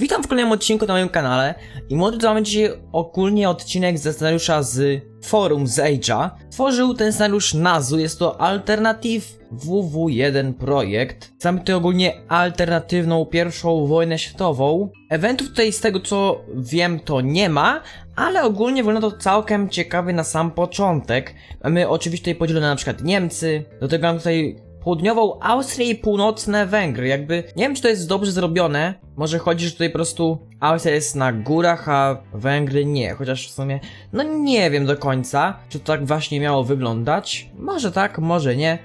Witam w kolejnym odcinku na moim kanale i mamy dzisiaj ogólnie odcinek ze scenariusza z forum z Age'a. Tworzył ten scenariusz Nazu, jest to Alternative WW1 projekt. Mamy tutaj ogólnie alternatywną pierwszą wojnę światową. Eventów tutaj z tego co wiem to nie ma, ale ogólnie wygląda to całkiem ciekawy na sam początek. Mamy oczywiście tutaj podzielone na przykład Niemcy, do tego mamy tutaj południową Austrię i północne Węgry. Jakby nie wiem, czy to jest dobrze zrobione. Może chodzi, że tutaj po prostu Austria jest na górach, a Węgry nie. Chociaż w sumie, no nie wiem do końca, czy to tak właśnie miało wyglądać. Może tak, może nie.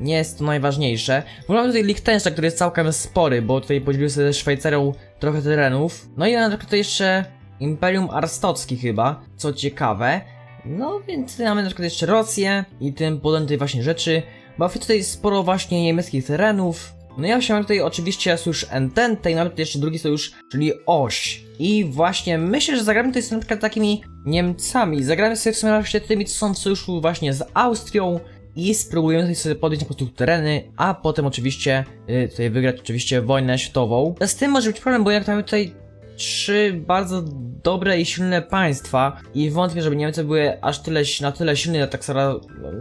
Nie jest to najważniejsze. Mamy tutaj Liechtenstein, który jest całkiem spory, bo tutaj podzielił sobie ze Szwajcarią trochę terenów. No i na przykład tutaj jeszcze Imperium Arstocki chyba, co ciekawe. No więc mamy na przykład jeszcze Rosję i tym podobne tutaj właśnie rzeczy. Mamy tutaj sporo właśnie niemieckich terenów. No ja się tutaj oczywiście sojusz Entente i tutaj jeszcze drugi sojusz, czyli Oś. I właśnie myślę, że zagramy tutaj przykład takimi Niemcami. Zagramy sobie w sumie właśnie tymi, co są w sojuszu właśnie z Austrią. I spróbujemy tutaj sobie podjąć po prostu tereny, a potem oczywiście y, tutaj wygrać oczywiście wojnę światową. Z tym może być problem, bo jak mamy tutaj trzy bardzo dobre i silne państwa i wątpię, żeby Niemcy były aż tyle, na tyle silne, tak samo,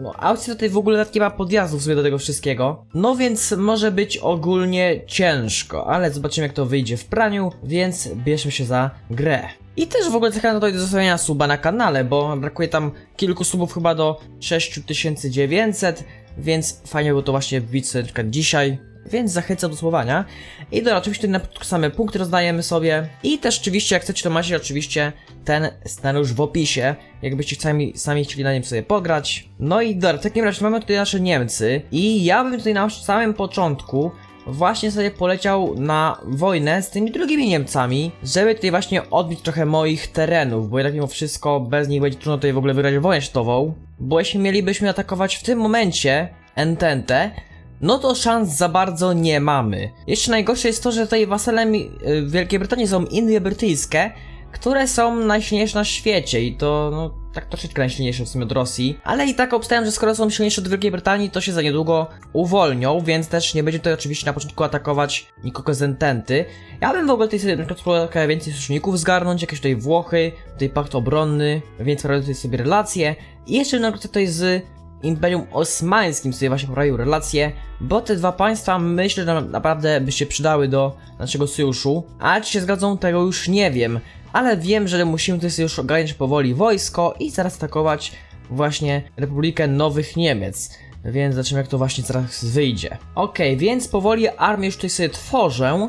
no Austria tutaj w ogóle nie ma podjazdów sobie do tego wszystkiego, no więc może być ogólnie ciężko, ale zobaczymy jak to wyjdzie w praniu, więc bierzmy się za grę. I też w ogóle zachęcam tutaj do zostawienia suba na kanale, bo brakuje tam kilku subów chyba do 6900, więc fajnie było to właśnie wbić sobie na dzisiaj, więc zachęcam do słowania. I dobra, oczywiście na same punkty rozdajemy sobie. I też oczywiście, jak chcecie, to macie oczywiście ten scenariusz w opisie. Jakbyście sami, sami chcieli na nim sobie pograć. No i dobra, w takim razie mamy tutaj nasze Niemcy. I ja bym tutaj na samym początku właśnie sobie poleciał na wojnę z tymi drugimi Niemcami, żeby tutaj właśnie odbić trochę moich terenów, bo jednak mimo wszystko bez nich będzie trudno tutaj w ogóle wygrać wojnę światową. Bo jeśli mielibyśmy atakować w tym momencie Entente, no to szans za bardzo nie mamy. Jeszcze najgorsze jest to, że tutaj wasalem y, Wielkiej Brytanii są Indie Brytyjskie, które są najsilniejsze na świecie i to, no, tak troszeczkę najsilniejsze w sumie od Rosji. Ale i tak obstawiam, że skoro są silniejsze od Wielkiej Brytanii, to się za niedługo uwolnią, więc też nie będzie tutaj oczywiście na początku atakować nikogo z Ententy. Ja bym w ogóle tutaj sobie na przykład trochę więcej sojuszników zgarnąć, jakieś tutaj Włochy, tutaj pakt obronny, więc tutaj sobie relacje. I jeszcze na przykład tutaj z Imperium Osmańskim sobie właśnie poprawił relacje, bo te dwa państwa myślę, że naprawdę by się przydały do naszego sojuszu, ale czy się zgadzą, tego już nie wiem, ale wiem, że musimy tutaj już ogarniać powoli wojsko i zaraz atakować właśnie Republikę Nowych Niemiec. Więc zobaczymy jak to właśnie zaraz wyjdzie. Okej, więc powoli armię już tutaj sobie tworzę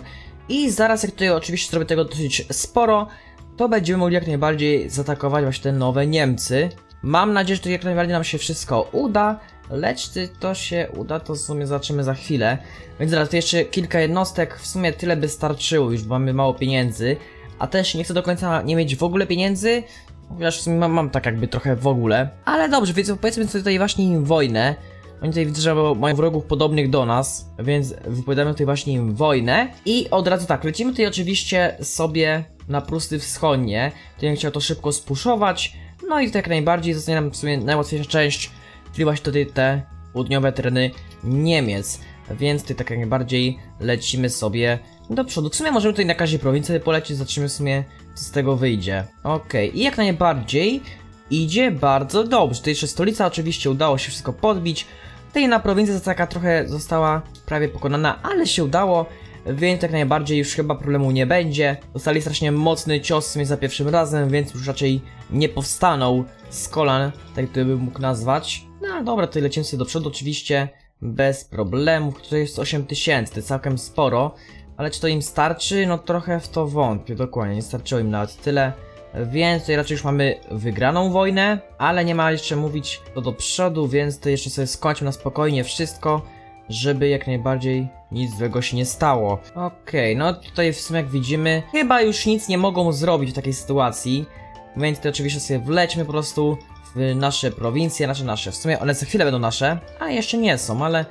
i zaraz jak tutaj oczywiście zrobię tego dosyć sporo, to będziemy mogli jak najbardziej zaatakować właśnie te nowe Niemcy. Mam nadzieję, że to jak najbardziej nam się wszystko uda, lecz czy to się uda, to w sumie zobaczymy za chwilę. Więc zaraz, tu jeszcze kilka jednostek, w sumie tyle by starczyło, już mamy mało pieniędzy. A też nie chcę do końca nie mieć w ogóle pieniędzy, chociaż w sumie mam, mam tak jakby trochę w ogóle. Ale dobrze, więc powiedzmy sobie tutaj właśnie im wojnę. Oni tutaj widzę, że mają wrogów podobnych do nas, więc wypowiadamy tutaj właśnie im wojnę. I od razu tak, lecimy tutaj oczywiście sobie na Prusy Wschodnie. Tutaj bym chciał to szybko spuszować. No i tak jak najbardziej zostanie nam w sumie najłatwiejsza część, czyli właśnie tutaj te południowe tereny Niemiec. Więc tutaj tak jak najbardziej lecimy sobie do przodu. W sumie możemy tutaj na każdej prowincji polecieć, zobaczymy w sumie co z tego wyjdzie. Okej, i jak najbardziej idzie bardzo dobrze. Tutaj jeszcze stolica oczywiście udało się wszystko podbić. Tutaj na prowincja taka trochę została prawie pokonana, ale się udało. Więc jak najbardziej już chyba problemu nie będzie. Dostali strasznie mocny cios sumie za pierwszym razem, więc już raczej nie powstaną z kolan, tak to bym mógł nazwać. No ale dobra, tutaj lecimy sobie do przodu oczywiście, bez problemów. Tutaj jest 8000, to jest całkiem sporo. Ale czy to im starczy? No trochę w to wątpię, dokładnie, nie starczyło im nawet tyle. Więc tutaj raczej już mamy wygraną wojnę, ale nie ma jeszcze mówić to do przodu, więc to jeszcze sobie skończmy na spokojnie wszystko, żeby jak najbardziej nic złego się nie stało. Okej, no tutaj w sumie jak widzimy, chyba już nic nie mogą zrobić w takiej sytuacji, więc to oczywiście sobie wlećmy po prostu w nasze prowincje, nasze, nasze. W sumie one za chwilę będą nasze, a jeszcze nie są, ale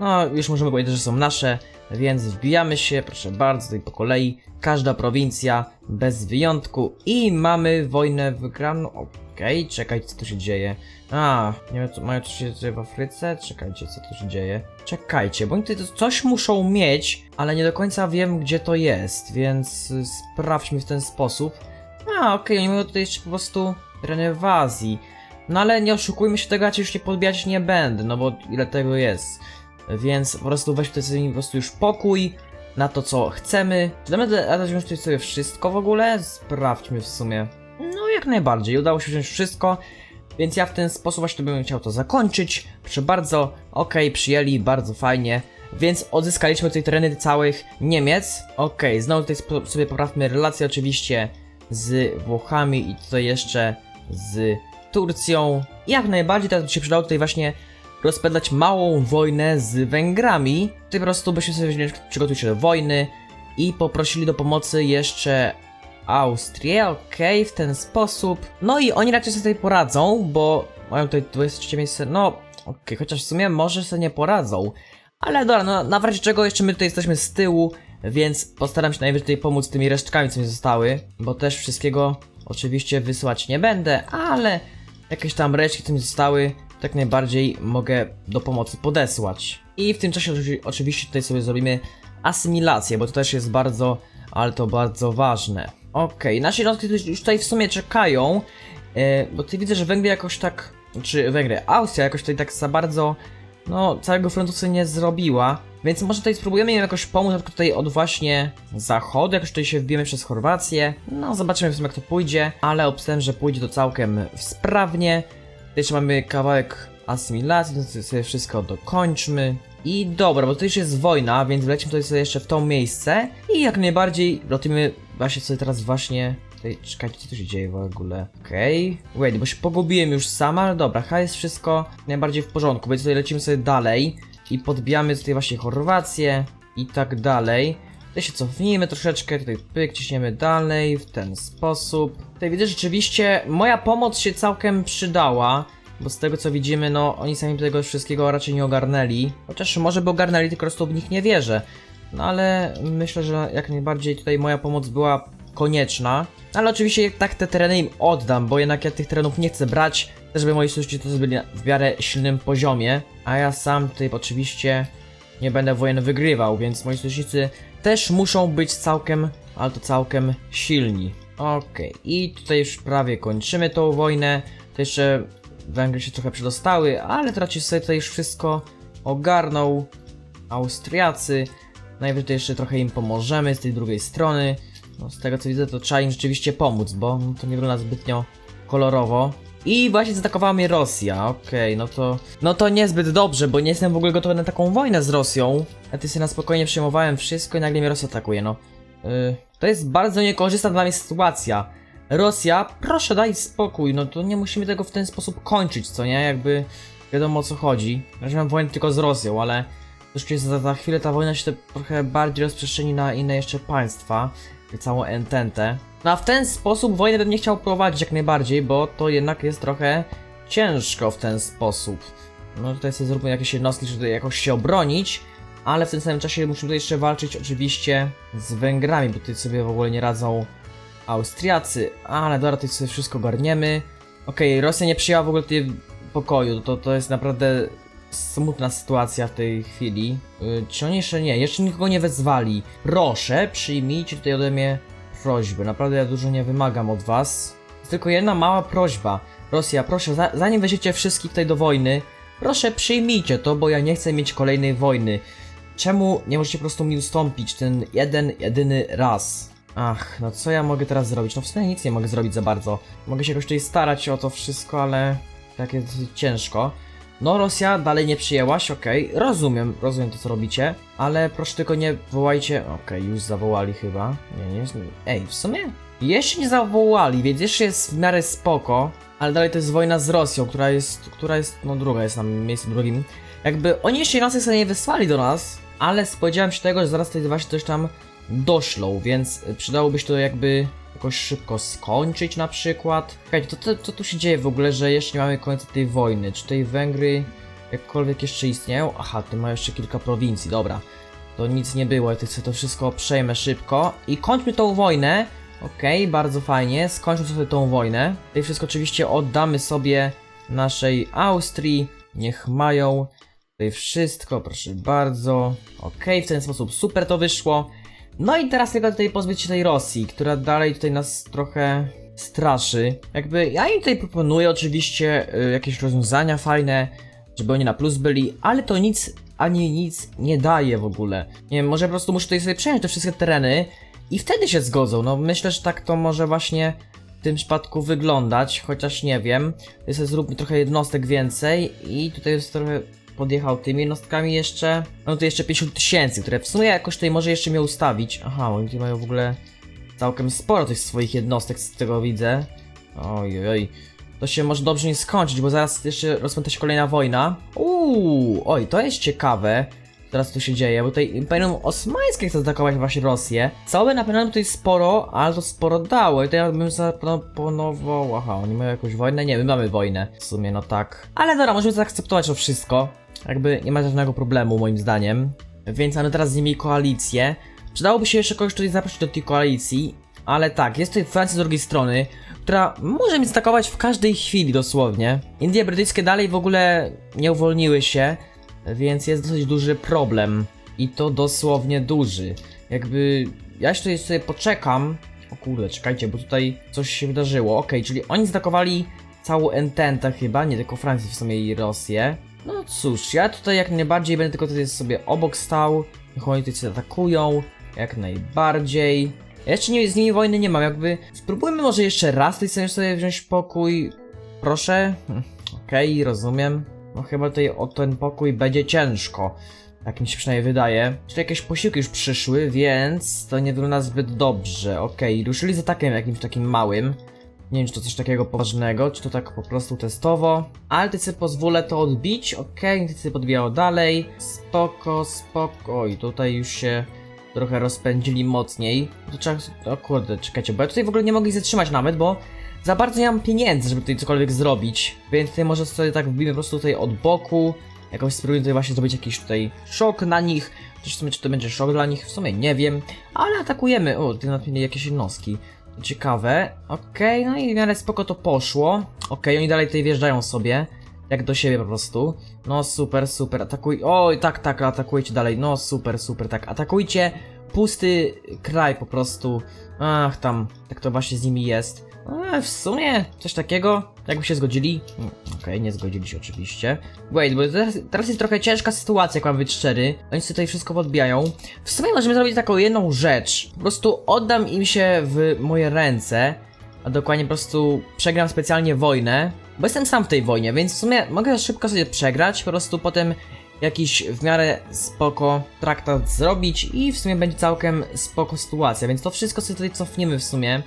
no już możemy powiedzieć, że są nasze, więc wbijamy się, proszę bardzo, tutaj po kolei, każda prowincja bez wyjątku i mamy wojnę wygraną. Okej, czekajcie, co tu się dzieje. A, nie wiem, co, mają coś się dzieje w Afryce? Czekajcie, co tu się dzieje. Czekajcie, bo oni tutaj coś muszą mieć, ale nie do końca wiem, gdzie to jest, więc y, sprawdźmy w ten sposób. A, okej, oni mają tutaj jeszcze po prostu teren w Azji. No ale nie oszukujmy się tego, ja cię już nie podbijać nie będę, no bo ile tego jest. Więc po prostu weźmy sobie po prostu już pokój na to, co chcemy. Czy damy radę wziąć tutaj sobie wszystko w ogóle? Sprawdźmy w sumie. Jak najbardziej, udało się wziąć wszystko. Więc ja w ten sposób właśnie bym chciał to zakończyć. Proszę bardzo, okej, przyjęli, bardzo fajnie. Więc odzyskaliśmy tutaj tereny całych Niemiec. Okej, znowu tutaj sobie poprawmy relacje oczywiście z Włochami i tutaj jeszcze z Turcją. Jak najbardziej teraz by się przydało tutaj właśnie rozpędzać małą wojnę z Węgrami. Tutaj po prostu byśmy sobie wzięli, przygotuj się do wojny i poprosili do pomocy jeszcze Austrię, okej, w ten sposób. No i oni raczej sobie tutaj poradzą, bo mają tutaj 23 miejsce, no okej, chociaż w sumie może sobie nie poradzą. Ale dobra, no na razie czego jeszcze my tutaj jesteśmy z tyłu, więc postaram się najwyżej pomóc tymi resztkami, co mi zostały, bo też wszystkiego oczywiście wysłać nie będę, ale jakieś tam resztki, co mi zostały, tak najbardziej mogę do pomocy podesłać. I w tym czasie oczy- oczywiście tutaj sobie zrobimy asymilację, bo to też jest bardzo, ale to bardzo ważne. Okej, jednostki tu- już tutaj w sumie czekają, e, bo ty widzę, że Węgry jakoś tak, czy Węgry, Austria jakoś tutaj tak za bardzo, no, całego frontu sobie nie zrobiła. Więc może tutaj spróbujemy im jakoś pomóc, na tutaj od właśnie zachodu, jakoś tutaj się wbijemy przez Chorwację. No, zobaczymy w sumie jak to pójdzie, ale obstawiam, że pójdzie to całkiem sprawnie. Jeszcze mamy kawałek asymilacji, to sobie wszystko dokończmy. I dobra, bo to już jest wojna, więc wlecimy tutaj sobie jeszcze w to miejsce. I jak najbardziej lecimy właśnie sobie teraz właśnie... Tutaj, czekajcie, co tu się dzieje w ogóle? Okej. Wait, bo się pogubiłem już sama, ale dobra, chyba jest wszystko najbardziej w porządku, więc tutaj lecimy sobie dalej. I podbijamy tutaj właśnie Chorwację i tak dalej. Tutaj się cofnijmy troszeczkę, tutaj pyk, ciśniemy dalej, w ten sposób. Tutaj widzę, rzeczywiście moja pomoc się całkiem przydała, bo z tego co widzimy, no oni sami tego wszystkiego raczej nie ogarnęli. Chociaż może by ogarnęli, tylko po prostu w nich nie wierzę. No ale myślę, że jak najbardziej tutaj moja pomoc była konieczna. Ale oczywiście tak te tereny im oddam, bo jednak ja tych terenów nie chcę brać, też żeby moi sojusznicy to byli w miarę silnym poziomie. A ja sam tutaj oczywiście nie będę wojen wygrywał, więc moi sojusznicy też muszą być całkiem, ale to całkiem silni. Okej, i tutaj już prawie kończymy tą wojnę. To jeszcze Węgry się trochę przedostały, ale to raczej sobie tutaj już wszystko ogarną. Austriacy. Najwyżej jeszcze trochę im pomożemy z tej drugiej strony. No, z tego co widzę, to trzeba im rzeczywiście pomóc, bo to nie wygląda zbytnio kolorowo. I właśnie zaatakowała mnie Rosja, okej, no to... No to niezbyt dobrze, bo nie jestem w ogóle gotowy na taką wojnę z Rosją. Ja ty sobie na spokojnie przejmowałem wszystko i nagle mnie Rosja atakuje, no. Yy, to jest bardzo niekorzystna dla mnie sytuacja. Rosja, proszę daj spokój, no to nie musimy tego w ten sposób kończyć, co nie? Jakby wiadomo o co chodzi. Ja mam wojnę tylko z Rosją, ale już za, za chwilę ta wojna się trochę bardziej rozprzestrzeni na inne jeszcze państwa, całą ententę. No a w ten sposób wojnę bym nie chciał prowadzić jak najbardziej, bo to jednak jest trochę ciężko w ten sposób. No tutaj sobie zróbmy jakieś jednostki, żeby jakoś się obronić, ale w tym samym czasie musimy tutaj jeszcze walczyć oczywiście z Węgrami, bo tutaj sobie w ogóle nie radzą Austriacy, ale dobra, tutaj sobie wszystko garniemy. Okej, Rosja nie przyjęła w ogóle tutaj pokoju, to, to jest naprawdę smutna sytuacja w tej chwili. Yy, czy oni jeszcze nie? Jeszcze nikogo nie wezwali. Proszę, przyjmijcie tutaj ode mnie prośby. Naprawdę ja dużo nie wymagam od was. Tylko jedna mała prośba. Rosja, proszę, za, zanim weźmiecie wszystkich tutaj do wojny, proszę przyjmijcie to, bo ja nie chcę mieć kolejnej wojny. Czemu nie możecie po prostu mi ustąpić ten jeden, jedyny raz? Ach, no co ja mogę teraz zrobić? No w sumie nic nie mogę zrobić za bardzo. Mogę się jakoś tutaj starać o to wszystko, ale tak jest ciężko. No, Rosja dalej nie przyjęłaś, okej, rozumiem, rozumiem to co robicie, ale proszę tylko nie wołajcie, okej, już zawołali chyba, nie, nie, ej, w sumie, jeszcze nie zawołali, więc jeszcze jest w miarę spoko, ale dalej to jest wojna z Rosją, która jest, która jest, no druga jest na miejscu drugim, jakby oni jeszcze raz sobie nie wysłali do nas, ale spodziewałem się tego, że zaraz tutaj właśnie coś tam doszlą, więc przydałoby się to jakby jakoś szybko skończyć na przykład. Słuchajcie, to, co tu się dzieje w ogóle, że jeszcze nie mamy końca tej wojny? Czy tej Węgry jakkolwiek jeszcze istnieją? Aha, ty mają jeszcze kilka prowincji, dobra. To nic nie było, ja to wszystko przejmę szybko i kończmy tą wojnę, Okej, bardzo fajnie. Skończmy sobie tą wojnę. Tutaj wszystko oczywiście oddamy sobie naszej Austrii. Niech mają tutaj wszystko, proszę bardzo. Okej, w ten sposób super to wyszło. No i teraz tylko tutaj pozbyć się tej Rosji, która dalej tutaj nas trochę straszy. Jakby ja im tutaj proponuję oczywiście y, jakieś rozwiązania fajne, żeby oni na plus byli, ale to nic ani nic nie daje w ogóle. Nie wiem, może po prostu muszę tutaj sobie przejąć te wszystkie tereny i wtedy się zgodzą. No myślę, że tak to może właśnie w tym przypadku wyglądać, chociaż nie wiem. Tutaj sobie zróbmy trochę jednostek więcej i tutaj jest trochę podjechał tymi jednostkami jeszcze. No to jeszcze 50 tysięcy, które w sumie jakoś tutaj może jeszcze mnie ustawić. Aha, oni tutaj mają w ogóle całkiem sporo tych swoich jednostek, z tego widzę. Oj, oj, To się może dobrze nie skończyć, bo zaraz jeszcze rozpęta się kolejna wojna. Uuu, oj, to jest ciekawe. Teraz tu się dzieje, bo tutaj Imperium Osmańskie chce zaatakować właśnie Rosję. Całe na pewno tutaj sporo, ale to sporo dało. I to ja bym zaproponował. Aha, oni mają jakąś wojnę? Nie, my mamy wojnę. W sumie, no tak. Ale dobra, możemy zaakceptować to wszystko. Jakby nie ma żadnego problemu, moim zdaniem. Więc mamy teraz z nimi koalicję. Przydałoby się jeszcze kogoś tutaj zaprosić do tej koalicji. Ale tak, jest tutaj Francja z drugiej strony, która może mnie zaatakować w każdej chwili dosłownie. Indie brytyjskie dalej w ogóle nie uwolniły się, więc jest dosyć duży problem. I to dosłownie duży. Jakby ja jeszcze sobie poczekam. O kurde, czekajcie, bo tutaj coś się wydarzyło. Okej, czyli oni zaatakowali całą Ententę chyba, nie tylko Francję w sumie i Rosję. No cóż, ja tutaj jak najbardziej będę tylko tutaj sobie obok stał. Niech oni tutaj się atakują. Jak najbardziej. Ja jeszcze nie, z nimi wojny nie mam, jakby. Spróbujmy może jeszcze raz tutaj sobie- wziąć pokój. Proszę. Hm, Okej, rozumiem. No chyba tutaj o ten pokój będzie ciężko. Tak mi się przynajmniej wydaje. Czy jakieś posiłki już przyszły, więc to nie wygląda zbyt dobrze. Okej, ruszyli z atakiem jakimś takim małym. Nie wiem, czy to coś takiego poważnego, czy to tak po prostu testowo. Ale ty sobie pozwolę to odbić, okej, ty sobie podbijało dalej. Spoko, spoko. Oj, tutaj już się trochę rozpędzili mocniej. To trzeba... O kurde, czekajcie, bo ja tutaj w ogóle nie mogę ich zatrzymać nawet, bo za bardzo nie mam pieniędzy, żeby tutaj cokolwiek zrobić. Więc tutaj może sobie tak wbijmy po prostu tutaj od boku. Jakoś spróbujmy tutaj właśnie zrobić jakiś tutaj szok na nich. Też w sumie, czy to będzie szok dla nich, w sumie nie wiem. Ale atakujemy. O, tutaj nawet jakieś jednostki. Ciekawe. Okej, no i w miarę spoko to poszło. Okej, oni dalej tutaj wjeżdżają sobie. Jak do siebie po prostu. No super, super. Atakuj. Oj, tak, tak, atakujcie dalej. No super, super, tak. Atakujcie pusty kraj po prostu. Ach, tam. Tak to właśnie z nimi jest. A, w sumie coś takiego. Jakby się zgodzili. Hmm, Okej, nie zgodzili się oczywiście. Wait, bo teraz, teraz jest trochę ciężka sytuacja, jak mam być szczery. Oni sobie tutaj wszystko podbijają. W sumie możemy zrobić taką jedną rzecz. Po prostu oddam im się w moje ręce. A dokładnie po prostu przegram specjalnie wojnę. Bo jestem sam w tej wojnie, więc w sumie mogę szybko sobie przegrać. Po prostu potem jakiś w miarę spoko traktat zrobić i w sumie będzie całkiem spoko sytuacja. Więc to wszystko sobie tutaj cofniemy w sumie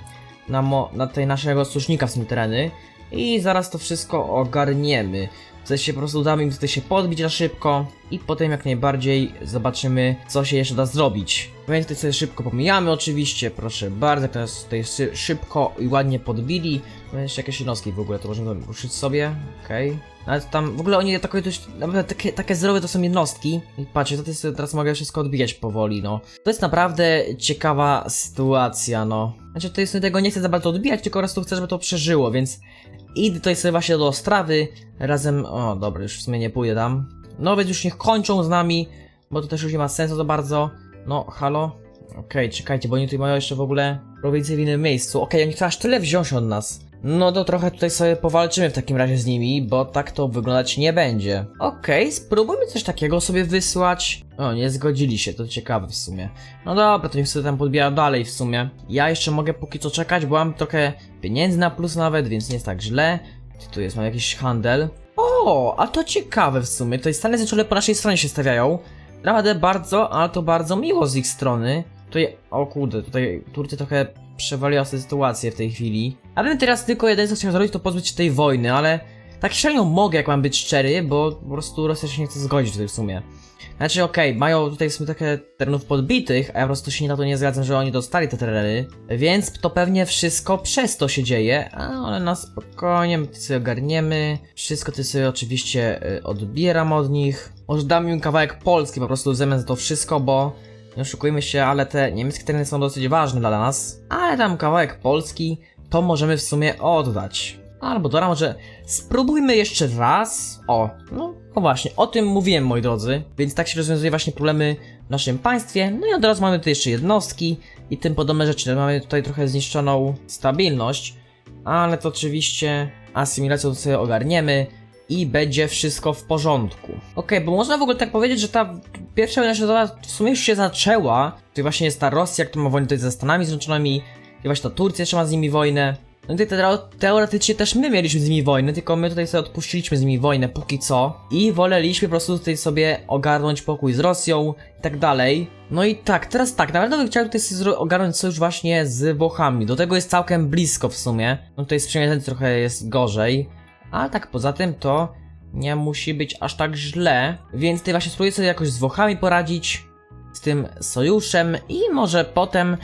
na, mo- na tej naszego sojusznika w tym tereny i zaraz to wszystko ogarniemy. W sensie po prostu damy im tutaj się podbić na szybko i potem jak najbardziej zobaczymy co się jeszcze da zrobić. Więc tutaj sobie szybko pomijamy oczywiście, proszę bardzo, teraz tutaj szybko i ładnie podbili. No jeszcze jakieś jednostki w ogóle, to możemy ruszyć sobie, okej. Nawet tam, w ogóle oni atakują dość, naprawdę takie, takie to są jednostki. I patrzcie, to jest, teraz mogę wszystko odbijać powoli, no. To jest naprawdę ciekawa sytuacja, no. Znaczy, to jest tego nie chcę za bardzo odbijać, tylko po prostu chcę, żeby to przeżyło, więc idę tutaj sobie właśnie do Ostrawy, razem, o dobra, już w sumie nie pójdę tam. No więc już niech kończą z nami, bo to też już nie ma sensu za bardzo. No, halo? Okej, czekajcie, bo oni tutaj mają jeszcze w ogóle prowincję w innym miejscu. Okej, oni chcą aż tyle wziąć od nas. No to trochę tutaj sobie powalczymy w takim razie z nimi, bo tak to wyglądać nie będzie. Okej, spróbujmy coś takiego sobie wysłać. O, nie zgodzili się, to ciekawe w sumie. No dobra, to niech sobie tam podbija dalej w sumie. Ja jeszcze mogę póki co czekać, bo mam trochę pieniędzy na plus nawet, więc nie jest tak źle. Tu jest? Mam jakiś handel. O, a to ciekawe w sumie. Tutaj Stany Zjednoczone po naszej stronie się stawiają. Naprawdę bardzo, ale to bardzo miło z ich strony. Tutaj, o kurde, tutaj Turcja trochę przewaliła sobie sytuację w tej chwili. A bym teraz tylko jeden co chciał zrobić, to pozbyć się tej wojny, ale tak średnio mogę, jak mam być szczery, bo po prostu Rosja się nie chce zgodzić tutaj w sumie. Znaczy, okej, mają tutaj w sumie takie terenów podbitych, a ja po prostu się na to nie zgadzam, że oni dostali te tereny, więc to pewnie wszystko przez to się dzieje, ale na spokojnie, my to sobie ogarniemy, wszystko to sobie oczywiście y, odbieram od nich, może dam im kawałek Polski po prostu zamiast za to wszystko, bo nie oszukujmy się, ale te niemieckie tereny są dosyć ważne dla nas. Ale tam kawałek Polski, to możemy w sumie oddać. Albo dobra, może spróbujmy jeszcze raz. O, no, no właśnie, o tym mówiłem, moi drodzy. Więc tak się rozwiązuje właśnie problemy w naszym państwie. No i od razu mamy tu jeszcze jednostki i tym podobne rzeczy. Mamy tutaj trochę zniszczoną stabilność, ale to oczywiście asymilacją to sobie ogarniemy i będzie wszystko w porządku. Okej, bo można w ogóle tak powiedzieć, że ta pierwsza wojna światowa w sumie już się zaczęła. Tutaj właśnie jest ta Rosja, która ma wojnę tutaj ze Stanami Zjednoczonymi, właśnie ta Turcja jeszcze ma z nimi wojnę. No i teo- teoretycznie też my mieliśmy z nimi wojnę, tylko my tutaj sobie odpuściliśmy z nimi wojnę póki co. I woleliśmy po prostu tutaj sobie ogarnąć pokój z Rosją i tak dalej. No i tak, teraz tak, naprawdę bym chciał tutaj sobie ogarnąć sojusz właśnie z Włochami. Do tego jest całkiem blisko w sumie. No tutaj z przemianem trochę jest gorzej. Ale tak poza tym to nie musi być aż tak źle. Więc tutaj właśnie spróbuję sobie jakoś z Włochami poradzić. Z tym sojuszem i może potem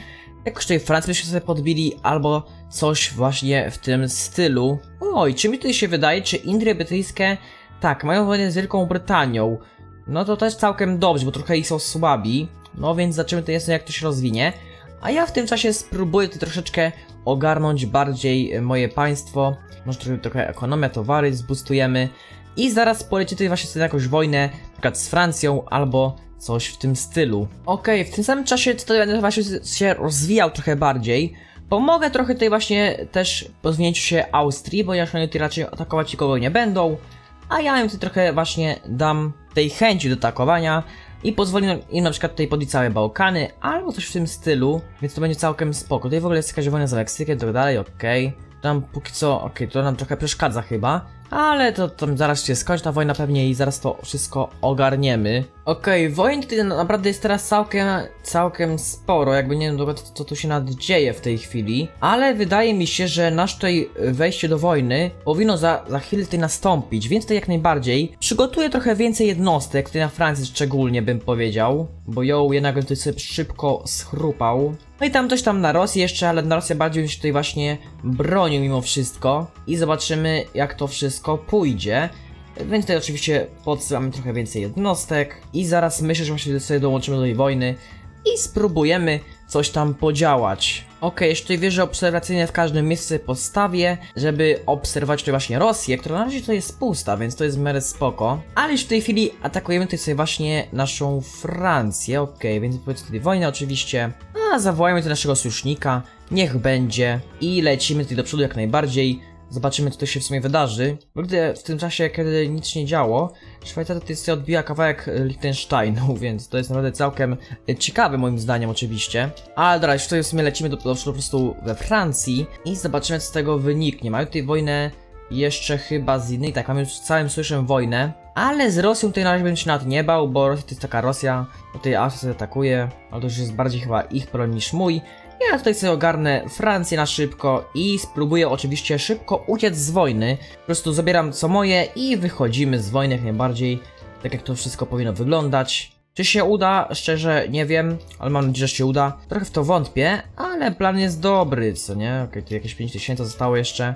jakoś tutaj Francję byśmy sobie podbili albo coś właśnie w tym stylu. Oj, czy mi tutaj się wydaje, czy Indie Brytyjskie tak, mają wojnę z Wielką Brytanią. No to też całkiem dobrze, bo trochę ich są słabi. No więc zobaczymy to jest jak to się rozwinie. A ja w tym czasie spróbuję troszeczkę ogarnąć bardziej moje państwo. Może trochę, trochę ekonomia, towary zbustujemy. I zaraz poleci tutaj właśnie sobie jakąś wojnę, na przykład z Francją albo coś w tym stylu. Okej, w tym samym czasie tutaj będę właśnie się rozwijał trochę bardziej. Pomogę trochę tutaj właśnie też rozwinięciu się Austrii, ponieważ oni tutaj raczej atakować nikogo nie będą. A ja im tutaj trochę właśnie dam tej chęci do atakowania i pozwolę im na przykład tutaj podbić całe Bałkany albo coś w tym stylu, więc to będzie całkiem spoko. Tutaj w ogóle jest jakaś wojna za Meksykiem i tak dalej, okej. Tam póki co, okej, to nam trochę przeszkadza chyba, ale to tam zaraz się skończy ta wojna pewnie i zaraz to wszystko ogarniemy. Okej, wojen tutaj na- naprawdę jest teraz całkiem, całkiem sporo, jakby nie wiem dokładnie co, co tu się nadzieje w tej chwili, ale wydaje mi się, że nasz tutaj wejście do wojny powinno za, za chwilę tutaj nastąpić, więc tutaj jak najbardziej przygotuję trochę więcej jednostek, tutaj na Francji szczególnie bym powiedział, bo ją jednak bym tutaj sobie szybko schrupał. No i tam coś tam na Rosję jeszcze, ale na Rosję bardziej bym się tutaj właśnie bronił mimo wszystko i zobaczymy jak to wszystko pójdzie. Więc tutaj oczywiście podsyłamy trochę więcej jednostek i zaraz myślę, że właśnie sobie dołączymy do tej wojny i spróbujemy coś tam podziałać. Okej, jeszcze tutaj wieże obserwacyjne w każdym miejscu postawię, żeby obserwować tutaj właśnie Rosję, która na razie to jest pusta, więc to jest w spoko. Ale już w tej chwili atakujemy tutaj sobie właśnie naszą Francję, okej, więc powiedzmy tutaj wojnę oczywiście. A zawołajmy tu naszego sojusznika, niech będzie i lecimy tutaj do przodu jak najbardziej. Zobaczymy, co to się w sumie wydarzy. Bo gdy w tym czasie, kiedy nic nie działo, Szwajcaria odbija kawałek e, Liechtensteinu, więc to jest naprawdę całkiem e, ciekawe moim zdaniem oczywiście. Ale dobra, już tutaj w sumie lecimy do, do, po prostu we Francji i zobaczymy, co z tego wyniknie. Mają tutaj wojnę jeszcze chyba z innej, tak, mamy już całym sojuszem wojnę. Ale z Rosją tutaj na razie bym się nad nie bał, bo Rosja to jest taka Rosja, tutaj Austria atakuje, ale to już jest bardziej chyba ich problem niż mój. Ja tutaj sobie ogarnę Francję na szybko i spróbuję oczywiście szybko uciec z wojny. Po prostu zabieram co moje i wychodzimy z wojny jak najbardziej, tak jak to wszystko powinno wyglądać. Czy się uda? Szczerze nie wiem, ale mam nadzieję, że się uda. Trochę w to wątpię, ale plan jest dobry, co nie? Okej, tu jakieś 5000 zostało jeszcze,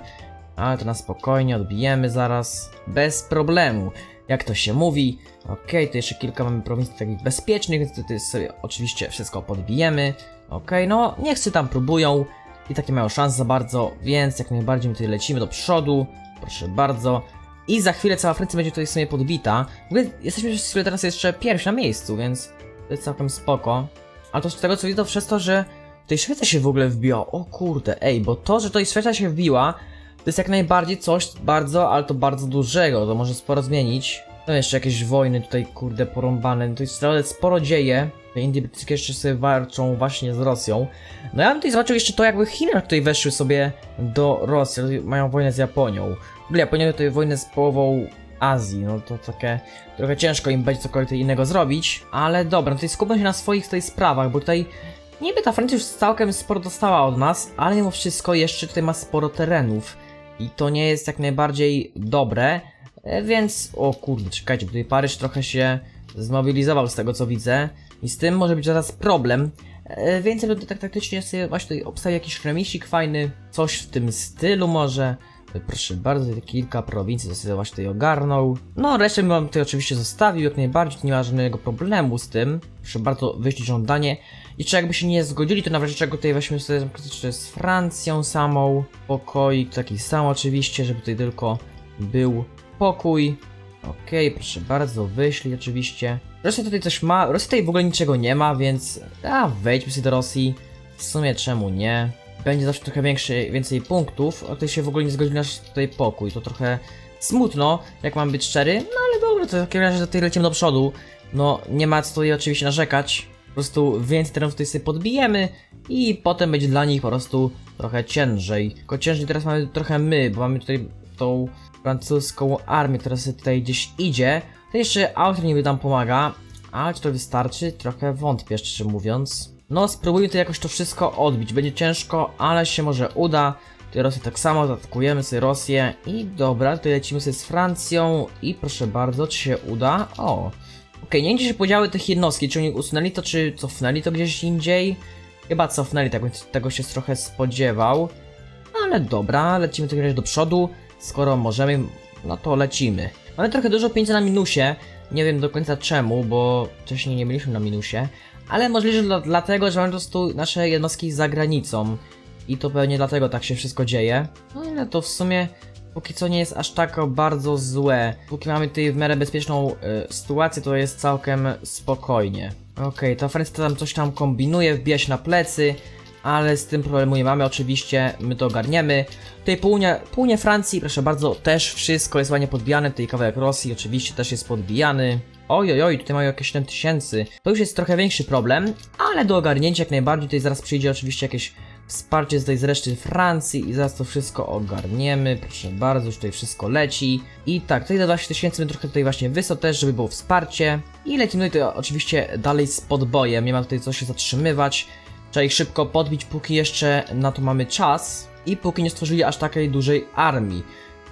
ale to na spokojnie odbijemy zaraz, bez problemu. Jak to się mówi, okej, tu jeszcze kilka mamy prowincji takich bezpiecznych, więc tutaj sobie oczywiście wszystko podbijemy. Okej, no niech tam próbują i takie mają szanse za bardzo, więc jak najbardziej my tutaj lecimy do przodu, proszę bardzo. I za chwilę cała Francja będzie tutaj w sumie podbita. W ogóle jesteśmy przez chwilę teraz jeszcze pierwsi na miejscu, więc to jest całkiem spoko. A to z tego co widzę to przez to, że tutaj Szwecja się w ogóle wbiła. O kurde, ej, bo to, że tutaj Szwecja się wbiła, to jest jak najbardziej coś bardzo, ale to bardzo dużego, to może sporo zmienić. Są jeszcze jakieś wojny tutaj, kurde, porąbane, to jest sporo dzieje. Indie Brytyjskie jeszcze sobie walczą właśnie z Rosją. No ja bym tutaj zobaczył jeszcze to, jakby Chiny tutaj weszły sobie do Rosji, mają wojnę z Japonią. Japonia tutaj wojnę z połową Azji, no to takie trochę ciężko im będzie cokolwiek innego zrobić, ale dobra, no tutaj skupmy się na swoich tutaj sprawach, bo tutaj niby ta Francja już całkiem sporo dostała od nas, ale mimo wszystko jeszcze tutaj ma sporo terenów i to nie jest jak najbardziej dobre, e, więc o kurde, czekajcie, bo tutaj Paryż trochę się zmobilizował z tego co widzę i z tym może być zaraz problem, E, Więc ja tak taktycznie sobie właśnie tutaj obstawił jakiś remisik fajny, coś w tym stylu może. Proszę bardzo, kilka prowincji sobie właśnie tutaj ogarnął. No, resztę bym tutaj oczywiście zostawił, jak najbardziej, nie ma żadnego problemu z tym. Proszę bardzo, wyślij żądanie. Jeszcze jakby się nie zgodzili, to na razie czego tutaj weźmy sobie z Francją samą. Pokoik taki sam oczywiście, żeby tutaj tylko był pokój. Okej, proszę bardzo, wyślij oczywiście. Rosja tutaj coś ma, Rosja tutaj w ogóle niczego nie ma, więc a, wejdźmy sobie do Rosji. W sumie czemu nie? Będzie zawsze trochę większy, więcej punktów, a tutaj się w ogóle nie zgodził nasz tutaj pokój. To trochę smutno, jak mam być szczery, no ale dobra, to w takim razie tutaj lecimy do przodu. No, nie ma co tutaj oczywiście narzekać. Po prostu więcej terenów tutaj sobie podbijemy i potem będzie dla nich po prostu trochę ciężej. Tylko ciężej teraz mamy trochę my, bo mamy tutaj tą francuską armię, która sobie tutaj gdzieś idzie. To jeszcze Austria niby nam pomaga, ale czy to wystarczy? Trochę wątpię, szczerze mówiąc. No, spróbujmy to jakoś to wszystko odbić. Będzie ciężko, ale się może uda. Tutaj Rosję tak samo, zaatakujemy sobie Rosję i dobra, tutaj lecimy sobie z Francją i proszę bardzo, czy się uda? O, Okej, nie wiem gdzie się podziały tych jednostki, czy oni usunęli to, czy cofnęli to gdzieś indziej? Chyba cofnęli, tak więc tego się trochę spodziewał. Ale dobra, lecimy w do przodu. Skoro możemy, no to lecimy. Mamy trochę dużo pieniędzy na minusie. Nie wiem do końca czemu, bo wcześniej nie mieliśmy na minusie. Ale możliwe, że dla, dlatego, że mamy po prostu nasze jednostki za granicą. I to pewnie dlatego tak się wszystko dzieje. No ale to w sumie póki co nie jest aż tak bardzo złe. Póki mamy tutaj w miarę bezpieczną y, sytuację, to jest całkiem spokojnie. Okej, ta Francja tam coś tam kombinuje, wbija się na plecy, ale z tym problemu nie mamy oczywiście, my to ogarniemy. Tutaj południe, południe Francji, proszę bardzo, też wszystko jest ładnie podbijane, tutaj kawałek Rosji oczywiście też jest podbijany. Oj, oj, tutaj mają jakieś 7 tysięcy. To już jest trochę większy problem, ale do ogarnięcia jak najbardziej. Tutaj zaraz przyjdzie oczywiście jakieś wsparcie tutaj z reszty Francji i zaraz to wszystko ogarniemy. Proszę bardzo, już tutaj wszystko leci. I tak, tutaj do 20 tysięcy trochę tutaj właśnie wysok też, żeby było wsparcie. I lecimy tutaj oczywiście dalej z podbojem, nie ma tutaj co się zatrzymywać. Trzeba ich szybko podbić, póki jeszcze na to mamy czas i póki nie stworzyli aż takiej dużej armii.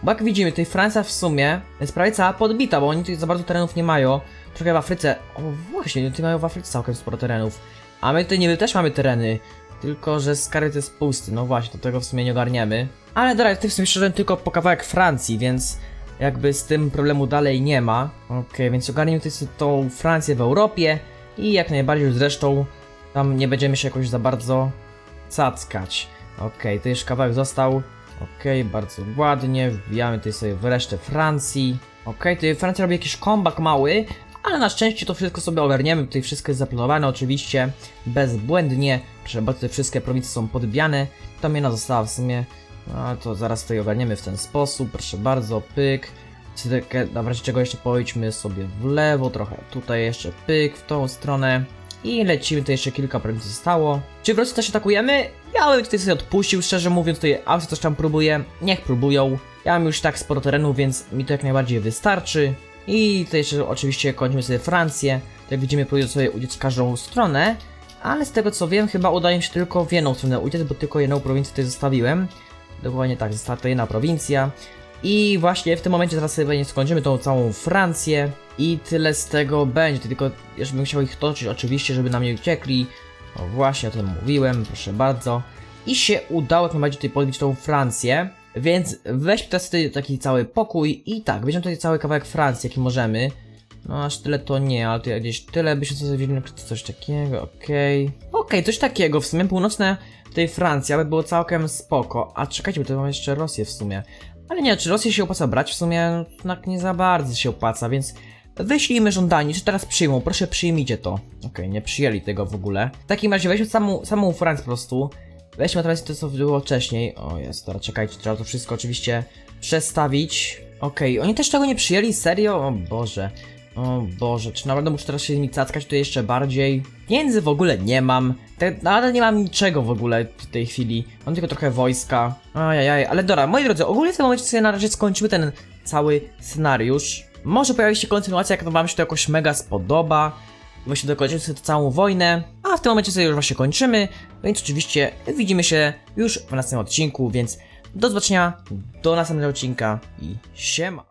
Bo jak widzimy, tutaj Francja w sumie jest prawie cała podbita, bo oni tutaj za bardzo terenów nie mają. Trochę w Afryce, o właśnie, tutaj mają w Afryce całkiem sporo terenów. A my tutaj niby też mamy tereny, tylko że Scarlet jest pusty, no właśnie, do tego w sumie nie ogarniemy. Ale dobra, tutaj w sumie szedłem tylko po kawałek Francji, więc jakby z tym problemu dalej nie ma. Okej, więc ogarniemy tutaj tą Francję w Europie i jak najbardziej zresztą tam nie będziemy się jakoś za bardzo cackać. Okej, to już kawałek został. Okej, bardzo ładnie. Wbijamy tutaj sobie w resztę Francji. Okej, tutaj Francja robi jakiś comeback mały, ale na szczęście to wszystko sobie ogarniemy. Tutaj wszystko jest zaplanowane oczywiście, bezbłędnie. Bardzo, te wszystkie prowincje są podbijane. Tam jedna została w sumie. No to zaraz tutaj ogarniemy w ten sposób. Proszę bardzo, pyk. Na razie czego jeszcze pojdźmy sobie w lewo, trochę tutaj jeszcze pyk w tą stronę. I lecimy, tutaj jeszcze kilka prowincji zostało. Czy w Rosji też atakujemy? Ja bym tutaj sobie odpuścił, szczerze mówiąc, tutaj Austria coś tam próbuje. Niech próbują. Ja mam już tak sporo terenu, więc mi to jak najbardziej wystarczy. I tutaj jeszcze oczywiście kończymy sobie Francję. Jak widzimy, próbuję sobie uciec w każdą stronę. Ale z tego co wiem, chyba udaje mi się tylko w jedną stronę uciec, bo tylko jedną prowincję tutaj zostawiłem. Dokładnie tak, została to jedna prowincja. I właśnie w tym momencie teraz sobie skończymy tą całą Francję. I tyle z tego będzie, tylko jeszcze bym chciał ich toczyć oczywiście, żeby nam nie uciekli. O właśnie o tym mówiłem, proszę bardzo. I się udało jak najbardziej tutaj podbić tą Francję. Więc weźmy teraz tutaj taki cały pokój i tak, weźmiemy tutaj cały kawałek Francji, jaki możemy. No aż tyle to nie, ale tutaj gdzieś tyle byśmy sobie wzięli, coś takiego, okej. Okej, coś takiego, w sumie północne tej Francji, aby było całkiem spoko. A czekajcie, bo tutaj mamy jeszcze Rosję w sumie. Ale nie, czy Rosję się opłaca brać? W sumie tak nie za bardzo się opłaca, więc wyślijmy żądanie, czy teraz przyjmą, proszę przyjmijcie to. Okej, nie przyjęli tego w ogóle. W takim razie weźmy samą, samą Francję po prostu. Weźmy teraz to, co było wcześniej. O jest, teraz czekajcie, trzeba to wszystko oczywiście przestawić. Okej, oni też tego nie przyjęli? Serio? O Boże. O Boże, czy naprawdę muszę teraz się nimi cackać tutaj jeszcze bardziej? Pieniędzy w ogóle nie mam. Te, nadal nie mam niczego w ogóle w tej chwili. Mam tylko trochę wojska. Ajajaj, ale dobra, moi drodzy, ogólnie w tym momencie sobie na razie skończymy ten cały scenariusz. Może pojawi się kontynuacja, jak to wam się to jakoś mega spodoba. Właśnie dokończymy sobie całą wojnę, a w tym momencie sobie już właśnie kończymy, więc oczywiście widzimy się już w następnym odcinku, więc do zobaczenia, do następnego odcinka i siema.